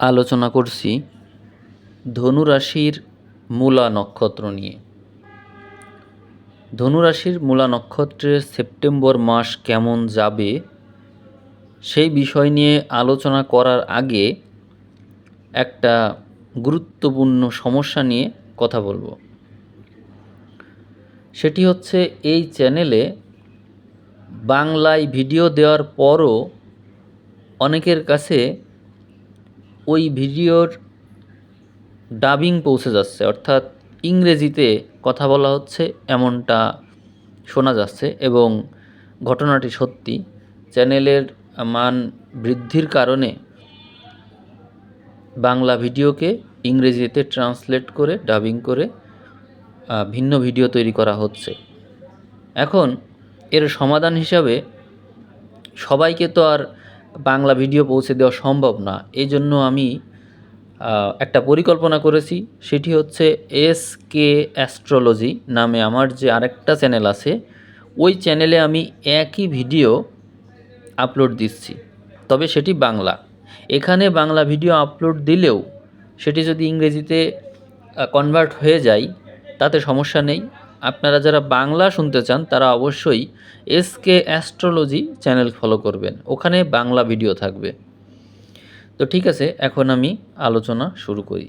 আলোচনা করছি ধনুরাশির মূলা নক্ষত্র নিয়ে। ধনুরাশির মূলা নক্ষত্রে সেপ্টেম্বর মাস কেমন যাবে সেই বিষয় নিয়ে আলোচনা করার আগে একটা গুরুত্বপূর্ণ সমস্যা নিয়ে কথা বলব। সেটি হচ্ছে এই চ্যানেলে বাংলায় ভিডিও দেওয়ার পরও অনেকের কাছে ওই ভিডিওর ডাবিং পৌঁছে যাচ্ছে, অর্থাৎ ইংরেজিতে কথা বলা হচ্ছে, এমনটা শোনা যাচ্ছে এবং ঘটনাটি সত্যি। চ্যানেলের মান বৃদ্ধির কারণে বাংলা ভিডিওকে ইংরেজিতে ট্রান্সলেট করে ডাবিং করে ভিন্ন ভিডিও তৈরি করা হচ্ছে। এখন এর সমাধান হিসাবে সবাইকে তো আর বাংলা ভিডিও পৌঁছে দেওয়া সম্ভব না। এই জন্য আমি একটা পরিকল্পনা করেছি। সেটি হচ্ছে এস কে অ্যাস্ট্রোলজি নামে আমার যে আরেকটা চ্যানেল আছে, ওই চ্যানেলে আমি একই ভিডিও আপলোড দিচ্ছি। তবে সেটি বাংলা। এখানে বাংলা ভিডিও আপলোড দিলেও সেটি যদি ইংরেজিতে কনভার্ট হয়ে যায়, তাতে সমস্যা নেই। আপনারা যারা বাংলা শুনতে চান, তারা অবশ্যই S K astrology channel follow করবেন। ওখানে বাংলা ভিডিও থাকবে। তো ঠিক আছে, এখন আমি আলোচনা শুরু করি।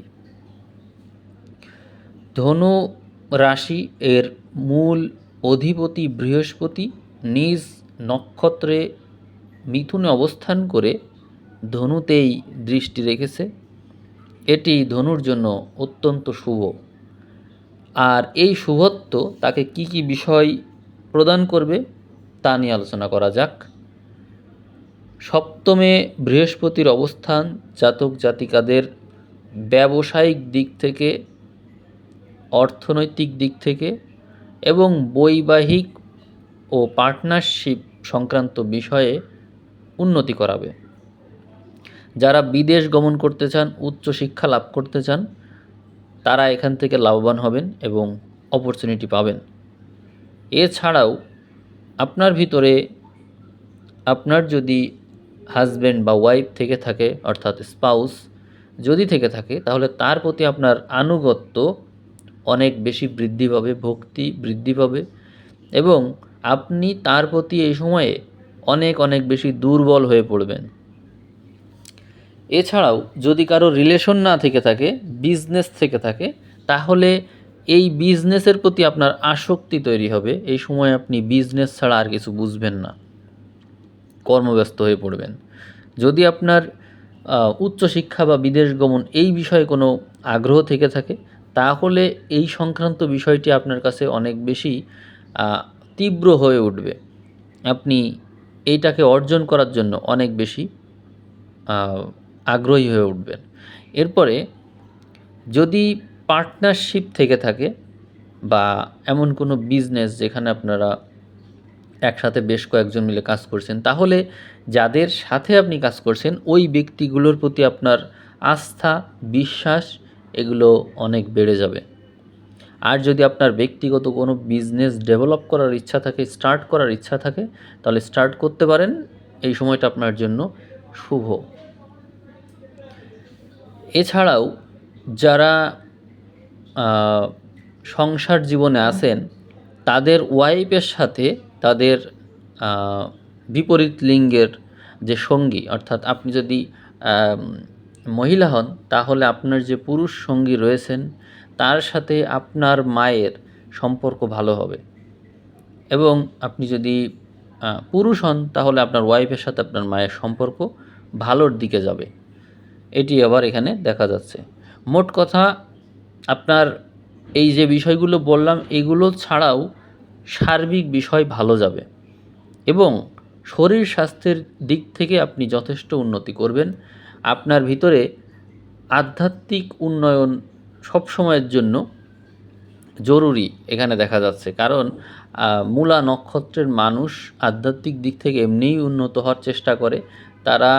ধনু রাশি এর মূল অধিপতি বৃহস্পতি নিজ নক্ষত্রে মিথুনে অবস্থান করে ধনুতেই দৃষ্টি রেখেছে। এটি ধনুর জন্য অত্যন্ত শুভ। আর এই শুভত্ব তাকে কি কি বিষয় প্রদান করবে তা নিয়ে আলোচনা করা যাক। সপ্তমে বৃহস্পতির অবস্থান, জাতক জাতিকাদের ব্যবসায়িক দিক থেকে, অর্থনৈতিক দিক থেকে এবং বৈবাহিক ও পার্টনারশিপ সংক্রান্ত বিষয়ে উন্নতি করাবে। যারা বিদেশ গমন করতে চান, উচ্চশিক্ষা লাভ করতে চান, তারা এখান থেকে লাভবান হবেন এবং অপরচুনিটি পাবেন। এছাড়াও আপনার ভিতরে আপনার যদি হাজব্যান্ড বা ওয়াইফ থেকে থাকে, অর্থাৎ স্পাউস যদি থেকে থাকে, তাহলে তার প্রতি আপনার আনুগত্য অনেক বেশি বৃদ্ধি পাবে, ভক্তি বৃদ্ধি পাবে এবং আপনি তার প্রতি এই সময়ে অনেক অনেক বেশি দুর্বল হয়ে পড়বেন। এছাড়াও যদি কারও রিলেশন না থেকে থাকে বিজনেস থেকে থাকে, তাহলে এই বিজনেসের প্রতি আপনার আসক্তি তৈরি হবে। এই সময় আপনি বিজনেস ছাড়া আর কিছু বুঝবেন না। কর্মব্যস্ত হয়ে পড়বেন। যদি আপনার উচ্চশিক্ষা বা বিদেশ গমন এই বিষয়ে কোনো আগ্রহ থেকে থাকে, তাহলে এই সংক্রান্ত বিষয়টি আপনার কাছে অনেক বেশি তীব্র হয়ে উঠবে। আপনি এইটাকে অর্জন করার জন্য অনেক বেশি আগ্রহী হয়ে উঠবেন। এরপরে যদি পার্টনারশিপ থেকে থাকে বা এমন কোনো বিজনেস যেখানে আপনারা একসাথে বেশ কয়েকজন মিলে কাজ করছেন, তাহলে যাদের সাথে আপনি কাজ করছেন, ওই ব্যক্তিগুলোর প্রতি আপনার আস্থা, বিশ্বাস এগুলো অনেক বেড়ে যাবে। আর যদি আপনার ব্যক্তিগত কোনো বিজনেস ডেভেলপ করার ইচ্ছা থাকে স্টার্ট করার ইচ্ছা থাকে, তাহলে স্টার্ট করতে পারেন। এই সময়টা আপনার জন্য শুভ। এছাড়াও যারা সংসার জীবনে আছেন, তাদের ওয়াইফের সাথে তাদের বিপরীত লিঙ্গের যে সঙ্গী, অর্থাৎ আপনি যদি মহিলা হন, তাহলে আপনার যে পুরুষ সঙ্গী রয়েছেন, তার সাথে আপনার মায়ের সম্পর্ক ভালো হবে। এবং আপনি যদি পুরুষ হন, তাহলে আপনার ওয়াইফের সাথে আপনার মায়ের সম্পর্ক ভালোর দিকে যাবে। এটি আবার এখানে দেখা যাচ্ছে। মোট কথা আপনার এই যে বিষয়গুলো বললাম, এগুলো ছাড়াও সার্বিক বিষয় ভালো যাবে এবং শরীর স্বাস্থ্যের দিক থেকে আপনি যথেষ্ট উন্নতি করবেন। আপনার ভিতরে আধ্যাত্মিক উন্নয়ন সবসময়ের জন্য জরুরি এখানে দেখা যাচ্ছে। কারণ মূলা নক্ষত্রের মানুষ আধ্যাত্মিক দিক থেকে এমনিই উন্নত হওয়ার চেষ্টা করে। তারা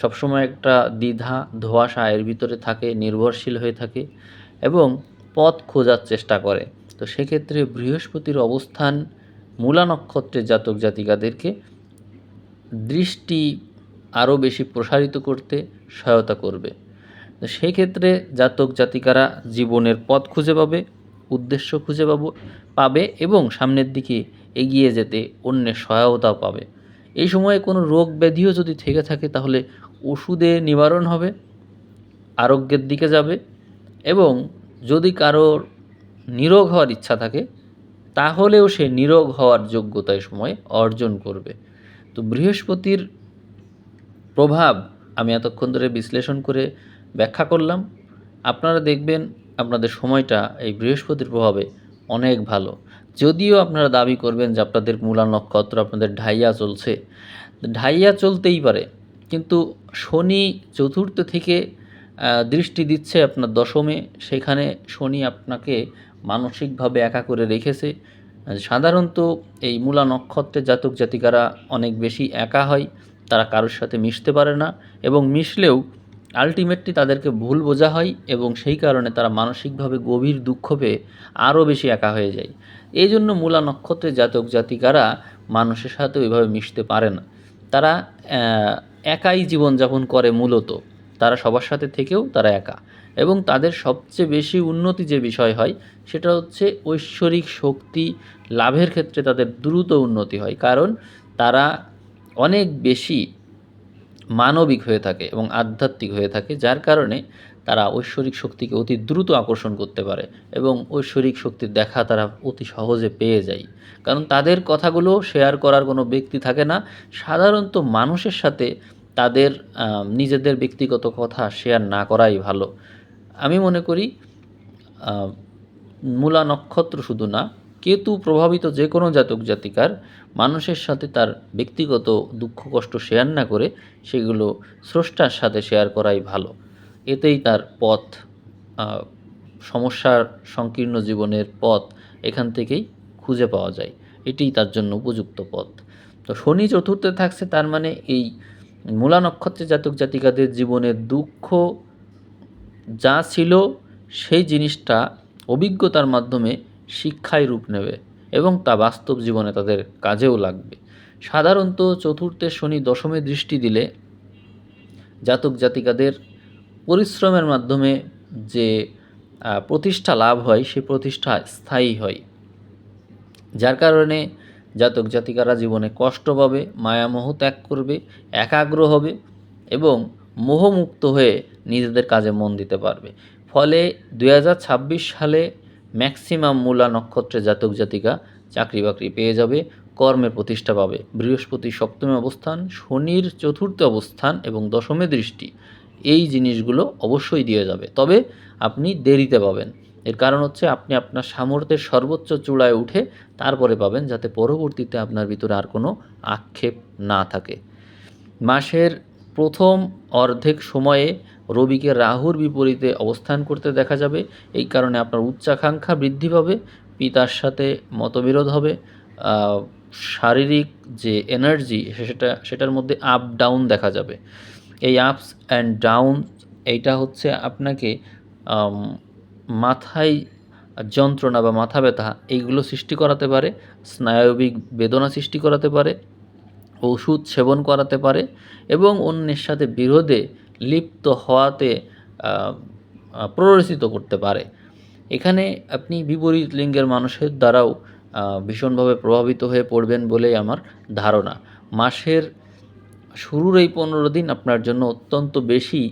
সবসময় একটা দ্বিধা, ধোঁয়াশা এর ভিতরে থাকে, নির্ভরশীল হয়ে থাকে। এবং পথ খোঁজার চেষ্টা করে। তো সেক্ষেত্রে বৃহস্পতির অবস্থান মূলা নক্ষত্রের জাতক জাতিকাদেরকে দৃষ্টি আরও বেশি প্রসারিত করতে সহায়তা করবে। তো সেই ক্ষেত্রে জাতক জাতিকারা জীবনের পথ খুঁজে পাবে, উদ্দেশ্য খুঁজে পাবো, পাবে এবং সামনের দিকে এগিয়ে যেতে অন্যের সহায়তাও পাবে। এই সময়ে কোনো রোগ ব্যাধিও যদি থেকে থাকে তাহলে ওষুধে নিবারণ হবে, আরোগ্যের দিকে যাবে এবং যদি কারোর নিরোগ হওয়ার ইচ্ছা থাকে, তাহলেও সে নিরোগ হওয়ার যোগ্যতা এই সময় অর্জন করবে। তো বৃহস্পতির প্রভাব আমি এতক্ষণ ধরে বিশ্লেষণ করে ব্যাখ্যা করলাম। আপনারা দেখবেন আপনাদের সময়টা এই বৃহস্পতির প্রভাবে অনেক ভালো। যদিও আপনারা দাবি করবেন যে আপনাদের মূলা নক্ষত্র, আপনাদের ঢাইয়া চলছে। ঢাইয়া চলতেই পারে, কিন্তু শনি চতুর্থ থেকে দৃষ্টি দিচ্ছে আপনার দশমে। সেখানে শনি আপনাকে মানসিকভাবে একা করে রেখেছে। সাধারণত এই মূলা নক্ষত্রের জাতক জাতিকারা অনেক বেশি একা হয়, তারা কারোর সাথে মিশতে পারে না এবং মিশলেও আলটিমেটলি তাদেরকে ভুল বোঝা হয় এবং সেই কারণে তারা মানসিকভাবে গভীর দুঃখ পেয়ে আরও বেশি একা হয়ে যায়। এই জন্য মূলা নক্ষত্রের জাতক জাতিকারা মানুষের সাথে ওইভাবে মিশতে পারে না। তারা একাই জীবনযাপন করে মূলত। তারা সবার সাথে থেকেও তারা একা। এবং তাদের সবচেয়ে বেশি উন্নতি যে বিষয় হয়, সেটা হচ্ছে ঐশ্বরিক শক্তি লাভের ক্ষেত্রে তাদের দ্রুত উন্নতি হয়। কারণ তারা অনেক বেশি মানবিক হয়ে থাকে এবং আধ্যাত্মিক হয়ে থাকে, যার কারণে তারা ঐশ্বরিক শক্তিকে অতি দ্রুত আকর্ষণ করতে পারে এবং ঐশ্বরিক শক্তির দেখা তারা অতি সহজে পেয়ে যায়। কারণ তাদের কথাগুলো শেয়ার করার কোনো ব্যক্তি থাকে না। সাধারণত মানুষের সাথে তাদের নিজেদের ব্যক্তিগত কথা শেয়ার না করাই ভালো। আমি মনে করি মূলা নক্ষত্র শুধু না, কেতু প্রভাবিত যে কোনো জাতক জাতিকার মানুষের সাথে তার ব্যক্তিগত দুঃখ কষ্ট শেয়ার না করে সেগুলো স্রষ্টার সাথে শেয়ার করাই ভালো। এতেই তার পথ সমস্যার সংকীর্ণ জীবনের পথ এখান থেকেই খুঁজে পাওয়া যায়। এটিই তার জন্য উপযুক্ত পথ। তো শনি চতুর্থে থাকছে, তার মানে এই মূলা নক্ষত্রের জাতক জাতিকাদের জীবনের দুঃখ যা ছিল, সেই জিনিসটা অভিজ্ঞতার মাধ্যমে শিক্ষায় রূপ নেবে এবং তা বাস্তব জীবনে তাদের কাজেও লাগবে। সাধারণত চতুর্থে শনি দশমে দৃষ্টি দিলে জাতক জাতিকাদের পরিশ্রমের মাধ্যমে যে প্রতিষ্ঠা লাভ হয় সেই প্রতিষ্ঠা স্থায়ী হয়। যার কারণে জাতক জাতিকারা জীবনে কষ্ট পাবে, মায়ামোহ ত্যাগ করবে, একাগ্র হবে এবং মোহমুক্ত হয়ে নিজেদের কাজে মন দিতে পারবে। ফলে দু হাজার ছাব্বিশ সালে ম্যাক্সিমাম মূলা নক্ষত্রে জাতক জাতিকা চাকরি বাকরি পেয়ে যাবে, কর্মের প্রতিষ্ঠা পাবে। বৃহস্পতি সপ্তমে অবস্থান, শনির চতুর্থ অবস্থান এবং দশমে দৃষ্টি, এই জিনিসগুলো অবশ্যই দিয়ে যাবে। তবে আপনি দেরিতে পাবেন। এর কারণ হচ্ছে আপনি আপনার সামর্থ্যের সর্বোচ্চ চূড়ায় উঠে তারপরে পাবেন যাতে পরবর্তীতে আপনার ভিতরে আর কোনো আক্ষেপ না থাকে। মাসের প্রথম অর্ধেক সময়ে রবিকে রাহুর বিপরীতে অবস্থান করতে দেখা যাবে। এই কারণে আপনার উচ্চাকাঙ্ক্ষা বৃদ্ধি পাবে, পিতার সাথে মতবিরোধ হবে শারীরিক যে এনার্জি সেটা, সেটার মধ্যে আপ ডাউন দেখা যাবে। এই আপস অ্যান্ড ডাউন এইটা হচ্ছে আপনাকে মাথায় যন্ত্রণা বা মাথা ব্যথা এইগুলো সৃষ্টি করাতে পারে, স্নায়বিক বেদনা সৃষ্টি করাতে পারে, ওষুধ সেবন করাতে পারে এবং অন্যের সাথে বিরোধে লিপ্ত হওয়াতে প্ররোচিত করতে পারে। এখানে আপনি বিপরীত লিঙ্গের মানুষের দ্বারাও ভীষণভাবে প্রভাবিত হয়ে পড়বেন বলেই আমার ধারণা। মাসের শুরুর এই পনেরো দিন আপনার জন্য অত্যন্ত বেশি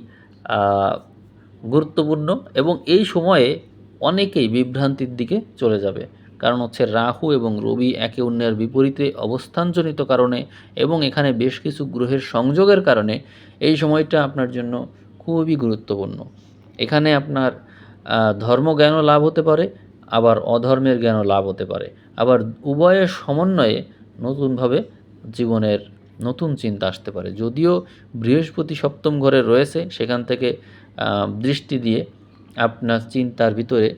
গুরুত্বপূর্ণ এবং এই সময়ে অনেকেই বিভ্রান্তির দিকে চলে যাবে। কারণ হচ্ছে রাহু এবং রবি একে অন্যের বিপরীতে অবস্থানজনিত কারণে এবং এখানে বেশ কিছু গ্রহের সংযোগের কারণে এই সময়টা আপনার জন্য খুবই গুরুত্বপূর্ণ। এখানে আপনার ধর্মজ্ঞানও লাভ হতে পারে, আবার অধর্মের জ্ঞানও লাভ হতে পারে। আবার উভয়ের সমন্বয়ে নতুনভাবে জীবনের নতুন চিন্তা আসতে পারে। যদিও বৃহস্পতি সপ্তম ঘরে রয়েছে, সেখান থেকে দৃষ্টি দিয়ে আপনার চিন্তার ভিতরে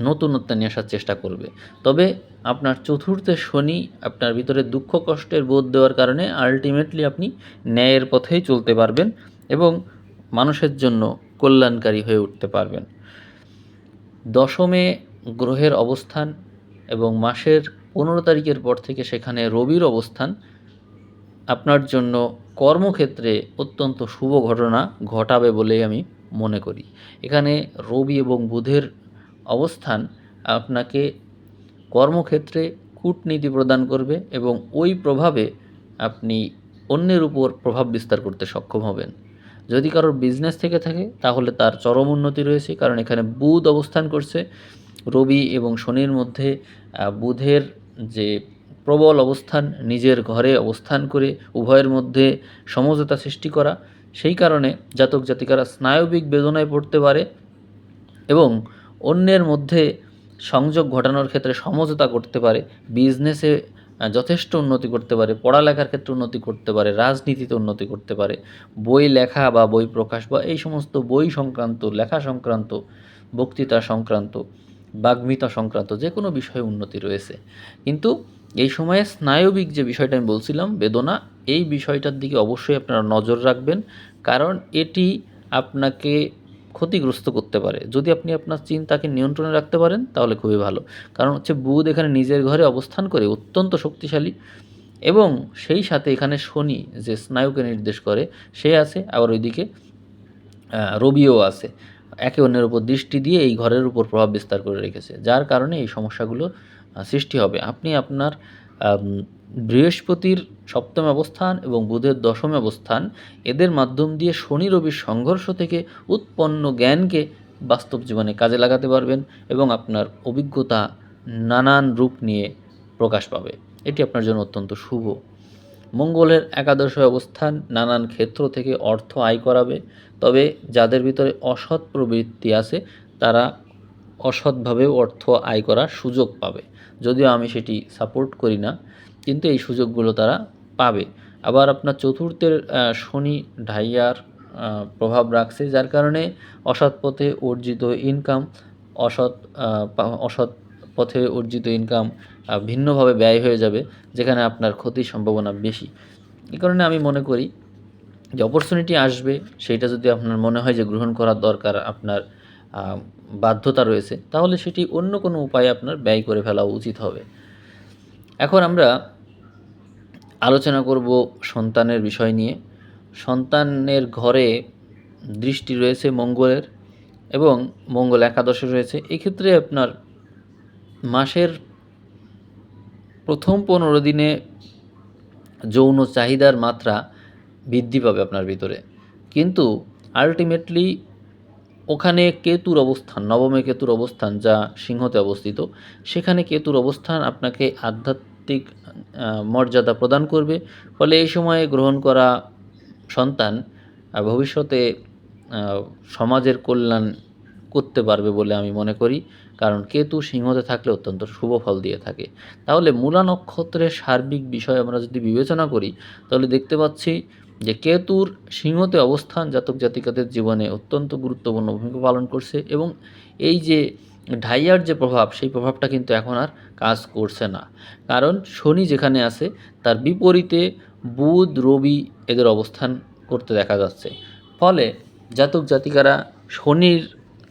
নতুনত্ব নিয়ে আসার চেষ্টা করবে। তবে আপনার চতুর্থে শনি আপনার ভিতরে দুঃখ কষ্টের বোধ দেওয়ার কারণে আলটিমেটলি আপনি ন্যায়ের পথেই চলতে পারবেন এবং মানুষের জন্য কল্যাণকারী হয়ে উঠতে পারবেন। দশমে গ্রহের অবস্থান এবং মাসের পনেরো তারিখের পর থেকে সেখানে রবির অবস্থান আপনার জন্য কর্মক্ষেত্রে অত্যন্ত শুভ ঘটনা ঘটাবে বলেই আমি মনে করি। এখানে রবি এবং বুধের অবস্থান আপনাকে কর্মক্ষেত্রে কূটনীতি প্রদান করবে এবং ওই প্রভাবে আপনি অন্যের উপর প্রভাব বিস্তার করতে সক্ষম হবেন। যদি কারোর বিজনেস থেকে থাকে, তাহলে তার চরম উন্নতি রয়েছে, কারণ এখানে বুধ অবস্থান করছে। রবি এবং শনির মধ্যে বুধের যে প্রবল অবস্থান, নিজের ঘরে অবস্থান করে উভয়ের মধ্যে সমঝোতা সৃষ্টি করা, সেই কারণে জাতক জাতিকারা স্নায়বিক বেদনায় পড়তে পারে এবং অন্যের মধ্যে সংযোগ ঘটানোর ক্ষেত্রে সমঝোতা করতে পারে বিজনেসে যথেষ্ট উন্নতি করতে পারে, পড়ালেখার ক্ষেত্রে উন্নতি করতে পারে, রাজনীতিতে উন্নতি করতে পারে, বই লেখা বা বই প্রকাশ বা এই সমস্ত বই সংক্রান্ত, লেখা সংক্রান্ত, বক্তৃতা সংক্রান্ত বাগ্মিতা সংক্রান্ত যে কোনো বিষয়ে উন্নতি রয়েছে। কিন্তু এই সময়ে স্নায়বিক যে বিষয়টা আমি বলছিলাম, বেদনা, এই বিষয়টার দিকে অবশ্যই আপনারা নজর রাখবেন। কারণ এটি আপনাকে ক্ষতিগ্রস্ত করতে পারে। যদি আপনি আপনার চিন্তাকে নিয়ন্ত্রণে রাখতে পারেন, তাহলে খুবই ভালো। কারণ হচ্ছে বুধ এখানে নিজের ঘরে অবস্থান করে অত্যন্ত শক্তিশালী এবং সেই সাথে এখানে শনি যে স্নায়ুকে নির্দেশ করে, সে আছে। আবার ওইদিকে রবিও আছে। একে অন্যের উপর দৃষ্টি দিয়ে এই ঘরের উপর প্রভাব বিস্তার করে রেখেছে, যার কারণে এই সমস্যাগুলো সৃষ্টি হবে। আপনি আপনার বৃহস্পতির সপ্তম অবস্থান এবং বুধের দশম অবস্থান, এদের মাধ্যম দিয়ে শনি রবির সংঘর্ষ থেকে উৎপন্ন জ্ঞানকে বাস্তব জীবনে কাজে লাগাতে পারবেন এবং আপনার অভিজ্ঞতা নানান রূপ নিয়ে প্রকাশ পাবে। এটি আপনার জন্য অত্যন্ত শুভ। মঙ্গলের একাদশ অবস্থান, নানান ক্ষেত্র থেকে অর্থ আয় করাবে। তবে যাদের ভিতরে অসৎ প্রবৃত্তি আছে, তারা অসৎভাবেও অর্থ আয় করার সুযোগ পাবে। যদিও আমি সেটি সাপোর্ট করি না, কিন্তু এই সুযোগগুলো তারা পাবে। আবার আপনার চতুর্থের শনি ঢাইয়ার প্রভাব রাখছে, যার কারণে অসৎ পথে অর্জিত ইনকাম অসৎ অসৎ পথে অর্জিত ইনকাম ভিন্নভাবে ব্যয় হয়ে যাবে, যেখানে আপনার ক্ষতির সম্ভাবনা বেশি। এই কারণে আমি মনে করি যে অপরচুনিটি আসবে সেইটা যদি আপনার মনে হয় যে গ্রহণ করার দরকার, আপনার বাধ্যতা রয়েছে, তাহলে সেটি অন্য কোনো উপায়ে আপনার ব্যয় করে ফেলা উচিত হবে। এখন আমরা আলোচনা করব সন্তানের বিষয় নিয়ে। সন্তানের ঘরে দৃষ্টি রয়েছে মঙ্গলের এবং মঙ্গল একাদশে রয়েছে। এক্ষেত্রে আপনার মাসের প্রথম পনেরো দিনে যৌন চাহিদার মাত্রা বৃদ্ধি পাবে আপনার ভিতরে। কিন্তু আলটিমেটলি ওখানে কেতুর অবস্থান, নবমে কেতুর অবস্থান যা সিংহতে অবস্থিত, সেখানে কেতুর অবস্থান আপনাকে আধ্যাত্মিক মর্যাদা প্রদান করবে। ফলে এই সময়ে গ্রহণ করা সন্তান, ভবিষ্যতে সমাজের কল্যাণ করতে পারবে বলে আমি মনে করি। কারণ কেতু সিংহতে থাকলে অত্যন্ত শুভ ফল দিয়ে থাকে। তাহলে মূলা নক্ষত্রের সার্বিক বিষয় আমরা যদি বিবেচনা করি, তাহলে দেখতে পাচ্ছি যে কেতুর সিংহতে অবস্থান জাতক জাতিকাদের জীবনে অত্যন্ত গুরুত্বপূর্ণ ভূমিকা পালন করছে এবং এই যে ঢাইয়ার যে প্রভাব, সেই প্রভাবটা কিন্তু এখন আর কাজ করছে না। কারণ শনি যেখানে আছে, তার বিপরীতে বুধ, রবি এদের অবস্থান করতে দেখা যাচ্ছে। ফলে জাতক জাতিকারা শনির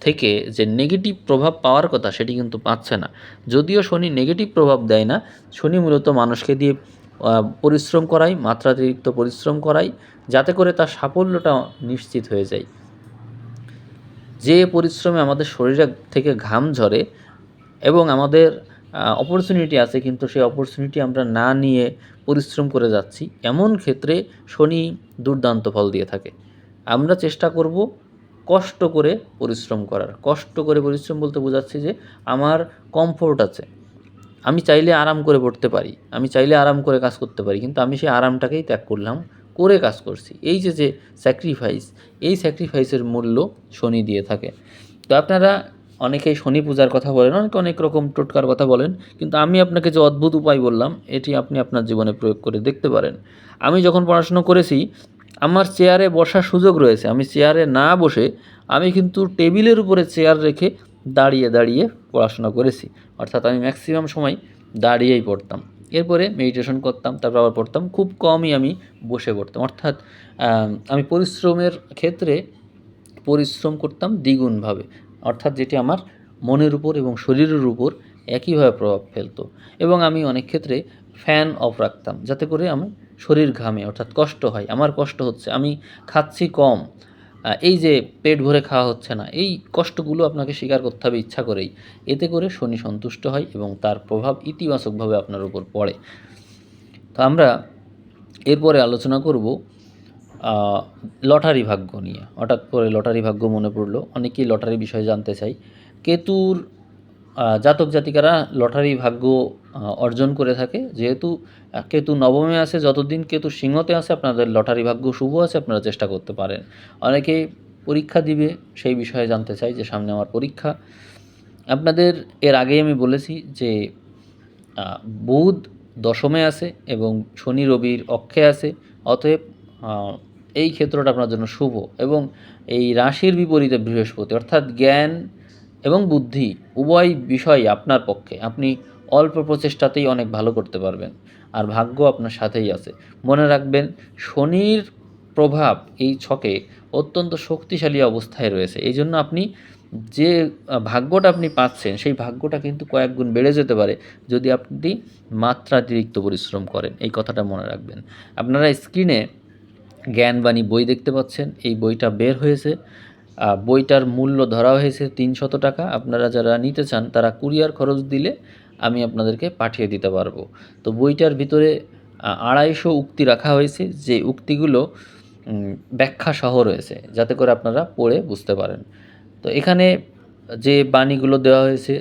থেকে যে নেগেটিভ প্রভাব পাওয়ার কথা সেটি কিন্তু পাচ্ছে না। যদিও শনি নেগেটিভ প্রভাব দেয় না, শনি মূলত মানুষকে দিয়ে পরিশ্রম করাই মাত্রাতিরিক্ত পরিশ্রম করাই যাতে করে তার সাফল্যটা নিশ্চিত হয়ে যায়। যে পরিশ্রমে আমাদের শরীরে থেকে ঘাম ঝরে এবং আমাদের অপরচুনিটি আছে, কিন্তু সেই অপরচুনিটি আমরা না নিয়ে পরিশ্রম করে যাচ্ছি, এমন ক্ষেত্রে শনি দুর্দান্ত ফল দিয়ে থাকে। আমরা চেষ্টা করব কষ্ট করে পরিশ্রম করার। কষ্ট করে পরিশ্রম বলতে বোঝাচ্ছি যে আমার কমফোর্ট আছে। আমি চাইলে আরাম করে পড়তে পারি, আমি চাইলে আরাম করে কাজ করতে পারি, কিন্তু আমি সেই আরামটাকেই ত্যাগ করলাম, করে কাজ করছি। এই যে যে স্যাক্রিফাইস এই স্যাক্রিফাইসের মূল্য শনি দিয়ে থাকে। তো আপনারা অনেকেই শনি পূজার কথা বলেন, অনেকে অনেক রকম টোটকার কথা বলেন, কিন্তু আমি আপনাকে যে অদ্ভুত উপায় বললাম, এটি আপনি আপনার জীবনে প্রয়োগ করে দেখতে পারেন। আমি যখন পড়াশুনো করেছি আমার চেয়ারে বসার সুযোগ রয়েছে। আমি চেয়ারে না বসে আমি কিন্তু টেবিলের উপরে চেয়ার রেখে দাঁড়িয়ে দাঁড়িয়ে পড়াশোনা করেছি। অর্থাৎ আমি ম্যাক্সিমাম সময় দাঁড়িয়েই পড়তাম। এরপরে মেডিটেশন করতাম, তারপর আবার পড়তাম। খুব কমই আমি বসে পড়তাম। অর্থাৎ আমি পরিশ্রমের ক্ষেত্রে পরিশ্রম করতাম দ্বিগুণভাবে। অর্থাৎ যেটি আমার মনের উপর এবং শরীরের উপর একইভাবে প্রভাব ফেলতো। এবং আমি অনেক ক্ষেত্রে ফ্যান অফ রাখতাম। যাতে করে আমি শরীর ঘামে, অর্থাৎ কষ্ট হয়, আমার কষ্ট হচ্ছে, আমি খাচ্ছি কম এই যে পেট ভরে খাওয়া হচ্ছে না, এই কষ্টগুলো আপনাকে স্বীকার করতে হবে ইচ্ছা করেই, এতে করে শনি সন্তুষ্ট হয় এবং তার প্রভাব ইতিবাচকভাবে আপনার উপর পড়ে। তো আমরা এরপরে আলোচনা করব লটারি ভাগ্য নিয়ে, হঠাৎ করে লটারি ভাগ্য মনে পড়ল, অনেকেই লটারি বিষয়ে জানতে চাই, কেতুর জাতক জাতিকারা লটারি ভাগ্য অর্জন করে থাকে। যেহেতু কেতু নবমে আছে যতদিন কেতু সিংহতে আছে আপনাদের লটারি ভাগ্য শুভ আছে, আপনারা চেষ্টা করতে পারেন। অনেকে পরীক্ষা দিবে, সেই বিষয়ে জানতে চাই যে সামনে আমার পরীক্ষা। আপনাদের এর আগেই আমি বলেছি যে বুধ দশমে আছে এবং শনি রবির অক্ষে আছে অতএব এই ক্ষেত্রটা আপনার জন্য শুভ। এবং এই রাশির বিপরীতে বৃহস্পতি, অর্থাৎ জ্ঞান এবং বুদ্ধি উভয় বিষয় আপনার পক্ষে। আপনি অল্প প্রচেষ্টাতেই অনেক ভালো করতে পারবেন। আর ভাগ্য আপনার সাথেই আছে। মনে রাখবেন, শনির প্রভাব এই ছকে অত্যন্ত শক্তিশালী অবস্থায় রয়েছে। এই জন্য আপনি যে ভাগ্যটা আপনি পাচ্ছেন, সেই ভাগ্যটা কিন্তু কয়েক গুণ বেড়ে যেতে পারে যদি আপনি মাত্রাতিরিক্ত পরিশ্রম করেন। এই কথাটা মনে রাখবেন। আপনারা স্ক্রিনে জ্ঞানবাণী বই দেখতে পাচ্ছেন। এই বইটা বের হয়েছে। বইটার মূল্য ধরা হয়েছে তিনশত টাকা। আপনারা যারা নিতে চান, তারা কুরিয়ার খরচ দিলে আমি আপনাদেরকে পাঠিয়ে দিতে পারব। তো বইটার ভিতরে আড়াইশো উক্তি রাখা হয়েছে, যে উক্তিগুলো ব্যাখ্যা সহ রয়েছে, যাতে করে আপনারা পড়ে বুঝতে পারেন। তো এখানে যে বাণীগুলো দেওয়া হয়েছে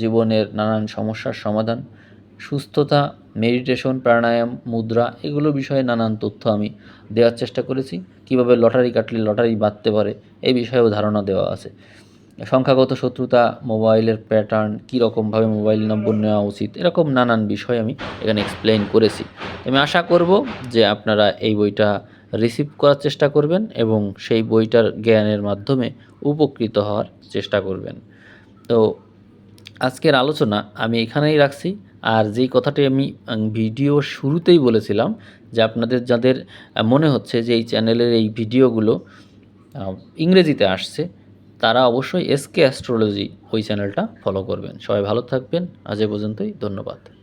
জীবনের নানান সমস্যার সমাধান, সুস্থতা মেডিটেশন, প্রাণায়াম, মুদ্রা এগুলো বিষয়ে নানান তথ্য আমি দেওয়ার চেষ্টা করেছি। কীভাবে লটারি কাটলে লটারি বাঁধতে পারে, এই বিষয়েও ধারণা দেওয়া আছে। সংখ্যাগত শত্রুতা, মোবাইলের প্যাটার্ন কী রকমভাবে মোবাইল নম্বর নেওয়া উচিত, এরকম নানান বিষয় আমি এখানে এক্সপ্লেন করেছি। আমি আশা করব যে আপনারা এই বইটা রিসিভ করার চেষ্টা করবেন এবং সেই বইটার জ্ঞানের মাধ্যমে উপকৃত হওয়ার চেষ্টা করবেন। তো আজকের আলোচনা আমি এখানেই রাখছি। আর যেই কথাটি আমি ভিডিও শুরুতেই বলেছিলাম, যে আপনাদের যাদের মনে হচ্ছে যে এই চ্যানেলের এই ভিডিওগুলো ইংরেজিতে আসছে, তারা অবশ্যই এসকে অ্যাস্ট্রোলজি ওই চ্যানেলটা ফলো করবেন। সবাই ভালো থাকবেন। আজ এ পর্যন্তই। ধন্যবাদ।